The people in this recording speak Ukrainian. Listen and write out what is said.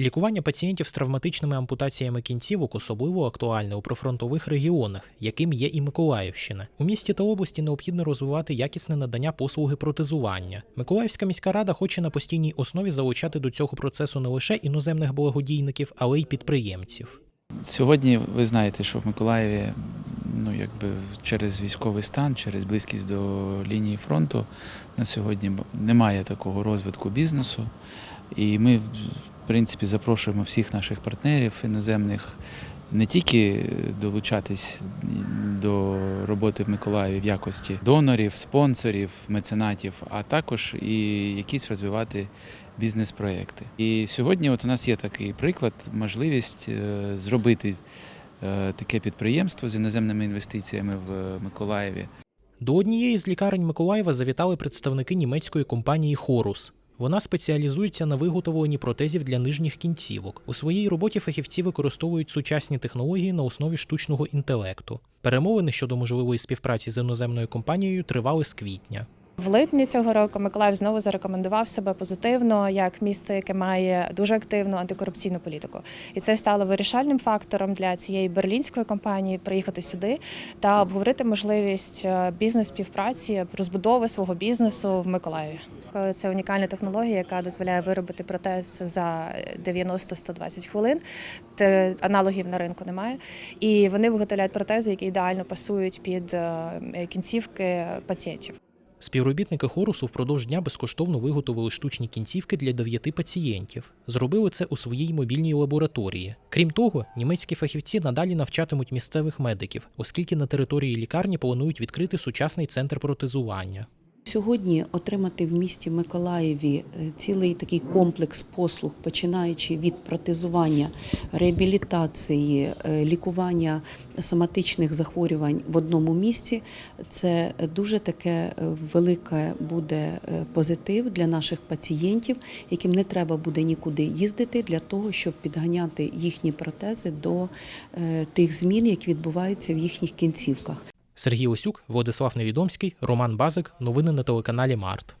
Лікування пацієнтів з травматичними ампутаціями кінцівок особливо актуальне у прифронтових регіонах, яким є і Миколаївщина. У місті та області необхідно розвивати якісне надання послуги протезування. Миколаївська міська рада хоче на постійній основі залучати до цього процесу не лише іноземних благодійників, але й підприємців. Сьогодні ви знаєте, що в Миколаєві ну, якби через військовий стан, через близькість до лінії фронту на сьогодні немає такого розвитку бізнесу. І ми, принципі, запрошуємо всіх наших партнерів іноземних не тільки долучатись до роботи в Миколаєві в якості донорів, спонсорів, меценатів, а також і якісь розвивати бізнес-проекти. І сьогодні от у нас є такий приклад, можливість е, зробити е, таке підприємство з іноземними інвестиціями в Миколаєві. До однієї з лікарень Миколаєва завітали представники німецької компанії Хорус. Вона спеціалізується на виготовленні протезів для нижніх кінцівок. У своїй роботі фахівці використовують сучасні технології на основі штучного інтелекту. Перемовини щодо можливої співпраці з іноземною компанією тривали з квітня. В липні цього року Миколаїв знову зарекомендував себе позитивно як місце, яке має дуже активну антикорупційну політику, і це стало вирішальним фактором для цієї берлінської компанії приїхати сюди та обговорити можливість е, бізнес-співпраці, розбудови свого бізнесу в Миколаєві. Це унікальна технологія, яка дозволяє виробити протез за 90-120 хвилин. Те- Аналогів на ринку немає. І вони виготовляють протези, які ідеально пасують під е, кінцівки пацієнтів. Співробітники хорусу впродовж дня безкоштовно виготовили штучні кінцівки для дев'яти пацієнтів. Зробили це у своїй мобільній лабораторії. Крім того, німецькі фахівці надалі навчатимуть місцевих медиків, оскільки на території лікарні планують відкрити сучасний центр протезування. Сьогодні отримати в місті Миколаєві е, цілий такий комплекс послуг, починаючи від протезування, реабілітації, е, лікування соматичних захворювань в одному місці, це дуже таке е, велике буде позитив для наших пацієнтів, яким не треба буде нікуди їздити для того, щоб підганяти їхні протези до тих змін, які відбуваються в їхніх кінцівках. Сергій Осюк, Владислав Невідомський, Роман Базик. Новини на телеканалі Март.